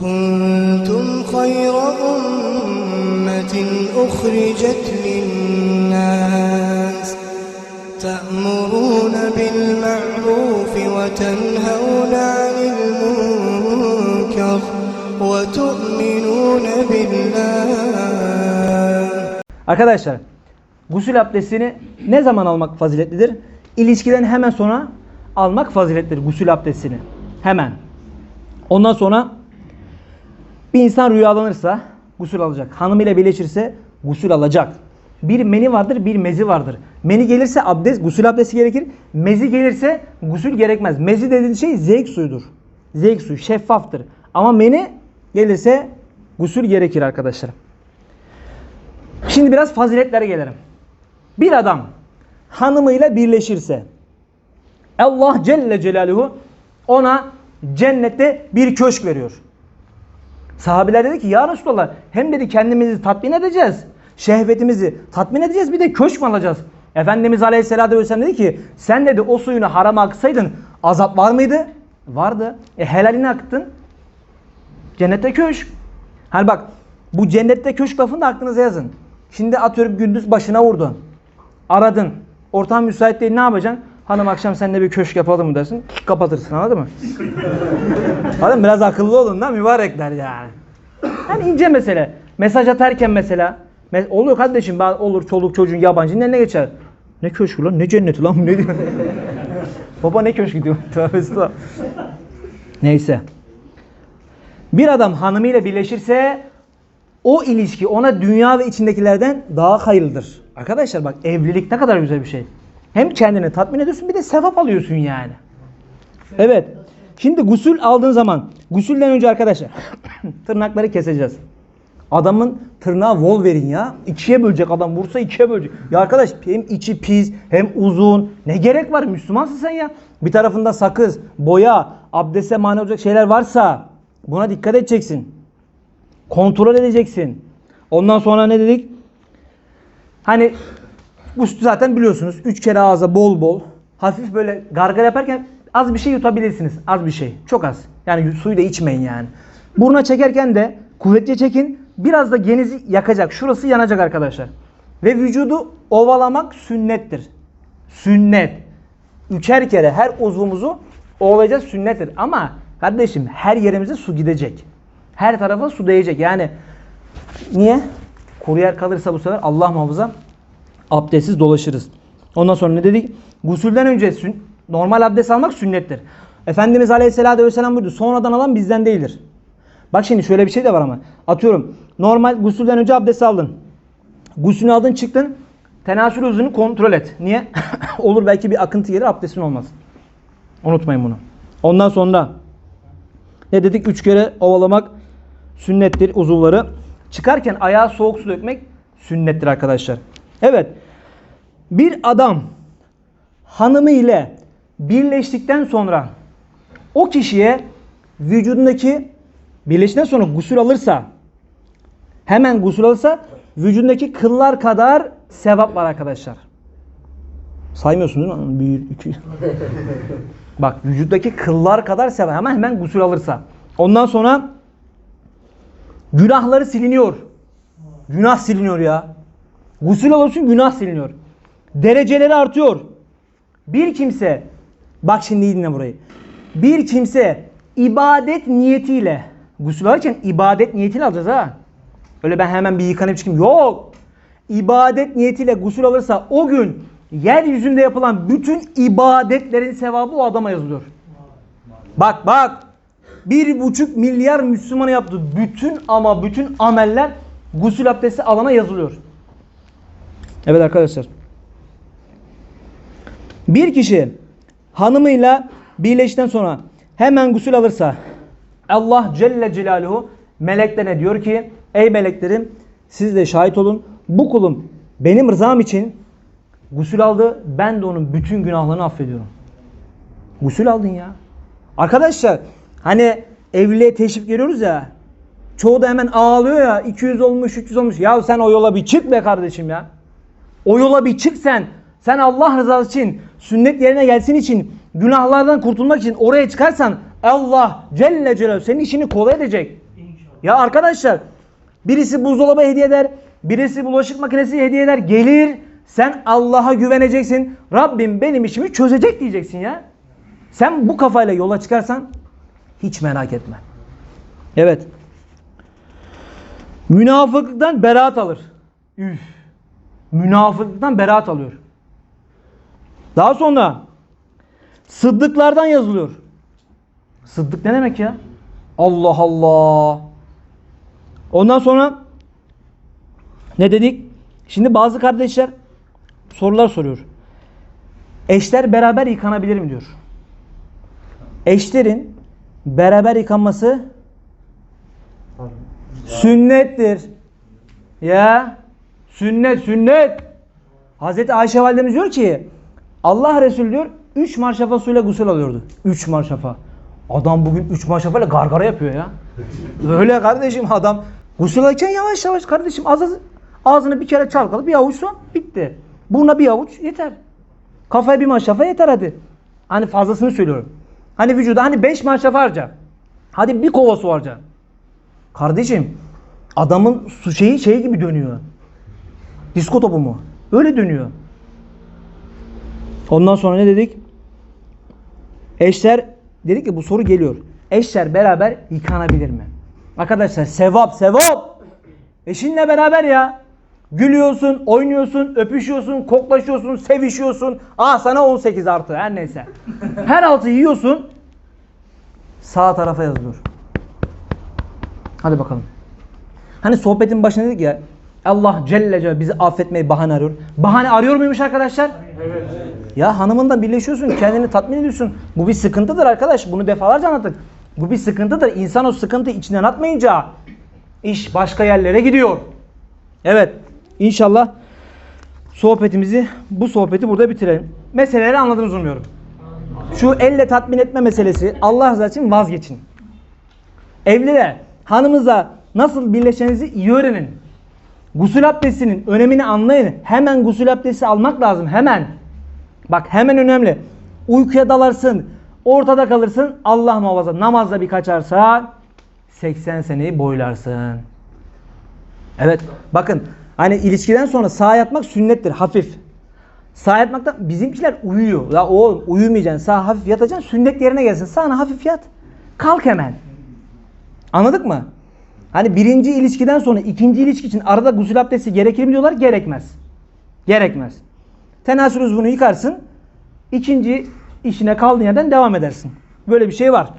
كنتم خير أمة أخرجت للناس تأمرون بالمعروف وتنهون عن المنكر وتؤمنون بالله Arkadaşlar gusül abdestini ne zaman almak faziletlidir? İlişkiden hemen sonra almak faziletlidir gusül abdestini. Hemen. Ondan sonra bir insan rüyalanırsa gusül alacak. Hanımıyla birleşirse gusül alacak. Bir meni vardır, bir mezi vardır. Meni gelirse abdest, gusül abdesti gerekir. Mezi gelirse gusül gerekmez. Mezi dediğiniz şey zevk suyudur. Zevk suyu, şeffaftır. Ama meni gelirse gusül gerekir arkadaşlar. Şimdi biraz faziletlere gelelim. Bir adam hanımıyla birleşirse Allah Celle Celaluhu ona cennette bir köşk veriyor. Sahabiler dedi ki ya Resulallah hem dedi kendimizi tatmin edeceğiz. Şehvetimizi tatmin edeceğiz bir de köşk mü alacağız? Efendimiz Aleyhisselatü Vesselam dedi ki sen dedi o suyunu harama aksaydın azap var mıydı? Vardı. E helalini akıttın. Cennette köşk. Hani bak bu cennette köşk lafını da aklınıza yazın. Şimdi atıyorum gündüz başına vurdun. Aradın. Ortam müsait değil ne yapacaksın? Hanım akşam seninle bir köşk yapalım mı dersin. Kapatırsın anladın mı? Anladın? Biraz akıllı olun da mübarekler yani. Hani ince mesele. Mesaj atarken mesela. me- Oluyor kardeşim ben olur çoluk çocuğun yabancının eline geçer. Ne köşkü lan ne cenneti lan ne diyor. Baba ne köşkü diyor. Tövbe. Neyse. Bir adam hanımıyla birleşirse o ilişki ona dünya ve içindekilerden daha hayırlıdır. Arkadaşlar bak evlilik ne kadar güzel bir şey. Hem kendini tatmin ediyorsun bir de sevap alıyorsun yani. Evet. Şimdi gusül aldığın zaman gusülden önce arkadaşlar tırnakları keseceğiz. Adamın tırnağı vol verin ya. İkiye bölecek adam vursa ikiye bölecek. Ya arkadaş hem içi pis hem uzun. Ne gerek var Müslümansın sen ya. Bir tarafında sakız, boya, abdeste mani olacak şeyler varsa buna dikkat edeceksin. Kontrol edeceksin. Ondan sonra ne dedik? Hani gusül zaten biliyorsunuz. Üç kere ağza bol bol. Hafif böyle gargara yaparken az bir şey yutabilirsiniz. Az bir şey. Çok az. Yani suyu da içmeyin yani. Buruna çekerken de kuvvetli çekin. Biraz da genizi yakacak. Şurası yanacak arkadaşlar. Ve vücudu ovalamak sünnettir. Sünnet. Üçer kere her uzvumuzu ovalayacağız sünnettir. Ama kardeşim her yerimize su gidecek. Her tarafa su değecek. Yani niye? Kuru yer kalırsa bu sefer Allah muhafaza abdestsiz dolaşırız. Ondan sonra ne dedik? Gusülden önce normal abdest almak sünnettir. Efendimiz Aleyhisselatü Vesselam buyurdu. Sonradan alan bizden değildir. Bak şimdi şöyle bir şey de var ama. Atıyorum. Normal gusülden önce abdest aldın. Gusülünü aldın çıktın. Tenasül hızını kontrol et. Niye? Olur belki bir akıntı gelir abdestin olmaz. Unutmayın bunu. Ondan sonra ne dedik? Üç kere ovalamak sünnettir uzuvları. Çıkarken ayağa soğuk su dökmek sünnettir arkadaşlar. Evet. Bir adam hanımı ile birleştikten sonra o kişiye vücudundaki birleştikten sonra gusül alırsa hemen gusül alırsa vücudundaki kıllar kadar sevap var arkadaşlar. Saymıyorsun değil mi? Bir, iki. Bak vücuttaki kıllar kadar sevap. Hemen hemen gusül alırsa. Ondan sonra günahları siliniyor. Günah siliniyor ya. Gusül alıyorsun günah siliniyor. Dereceleri artıyor. Bir kimse bak şimdi dinle burayı. Bir kimse ibadet niyetiyle gusül alırken ibadet niyetiyle alacağız ha. Öyle ben hemen bir yıkanıp çıkayım. Yok. İbadet niyetiyle gusül alırsa o gün yeryüzünde yapılan bütün ibadetlerin sevabı o adama yazılıyor. Bak bak. Bir buçuk milyar Müslümanı yaptı. Bütün ama bütün ameller gusül abdesti alana yazılıyor. Evet arkadaşlar. Bir kişi hanımıyla birleştikten sonra hemen gusül alırsa Allah Celle Celaluhu meleklerine diyor ki ey meleklerim siz de şahit olun bu kulum benim rızam için gusül aldı ben de onun bütün günahlarını affediyorum. Gusül aldın ya. Arkadaşlar hani evliliğe teşvik veriyoruz ya çoğu da hemen ağlıyor ya 200 olmuş 300 olmuş ya sen o yola bir çık be kardeşim ya. O yola bir çık sen. Sen Allah rızası için, sünnet yerine gelsin için, günahlardan kurtulmak için oraya çıkarsan Allah Celle Celaluhu senin işini kolay edecek. Ya arkadaşlar birisi buzdolabı hediye eder, birisi bulaşık makinesi hediye eder. Gelir sen Allah'a güveneceksin. Rabbim benim işimi çözecek diyeceksin ya. Sen bu kafayla yola çıkarsan hiç merak etme. Evet. Münafıklıktan beraat alır. Üf. Münafıklıktan beraat alıyor. Daha sonra sıddıklardan yazılıyor. Sıddık ne demek ya? Allah Allah. Ondan sonra ne dedik? Şimdi bazı kardeşler sorular soruyor. Eşler beraber yıkanabilir mi diyor. Eşlerin beraber yıkanması sünnettir. Ya sünnet sünnet. Hazreti Ayşe validemiz diyor ki Allah Resulü diyor 3 marşafa suyla gusül alıyordu. 3 marşafa. Adam bugün 3 marşafayla gargara yapıyor ya. Öyle kardeşim adam gusül alırken yavaş yavaş kardeşim az az ağzını bir kere çalkalı bir avuç su bitti. Buna bir avuç yeter. Kafaya bir maşrafa yeter hadi. Hani fazlasını söylüyorum. Hani vücuda hani 5 maşrafa harca. Hadi bir kova su harca. Kardeşim adamın su şeyi şey gibi dönüyor. Disko topu mu? Öyle dönüyor. Ondan sonra ne dedik? Eşler dedik ki bu soru geliyor. Eşler beraber yıkanabilir mi? Arkadaşlar sevap sevap. Eşinle beraber ya. Gülüyorsun, oynuyorsun, öpüşüyorsun, koklaşıyorsun, sevişiyorsun. Ah sana 18 artı her neyse. Her altı yiyorsun. Sağ tarafa yazılıyor. Hadi bakalım. Hani sohbetin başında dedik ya Allah Celle Celle bizi affetmeyi bahane arıyor. Bahane arıyor muymuş arkadaşlar? Evet. Ya hanımınla birleşiyorsun, kendini tatmin ediyorsun. Bu bir sıkıntıdır arkadaş. Bunu defalarca anlattık. Bu bir sıkıntıdır. İnsan o sıkıntı içinden atmayınca iş başka yerlere gidiyor. Evet. İnşallah sohbetimizi, bu sohbeti burada bitirelim. Meseleleri anladınız umuyorum. Şu elle tatmin etme meselesi Allah rızası için vazgeçin. Evliler hanımıza nasıl birleşeceğinizi iyi öğrenin. Gusül abdestinin önemini anlayın. Hemen gusül abdesti almak lazım. Hemen. Bak hemen önemli. Uykuya dalarsın. Ortada kalırsın. Allah muhafaza namazda bir kaçarsa 80 seneyi boylarsın. Evet. Bakın hani ilişkiden sonra sağ yatmak sünnettir. Hafif. Sağ yatmakta bizimkiler uyuyor. Ya oğlum uyumayacaksın. Sağ hafif yatacaksın. Sünnet yerine gelsin. Sağına hafif yat. Kalk hemen. Anladık mı? Hani birinci ilişkiden sonra ikinci ilişki için arada gusül abdesti gerekir mi diyorlar? Gerekmez. Gerekmez. Tenasül uzvunu yıkarsın. ikinci işine kaldığın yerden devam edersin. Böyle bir şey var.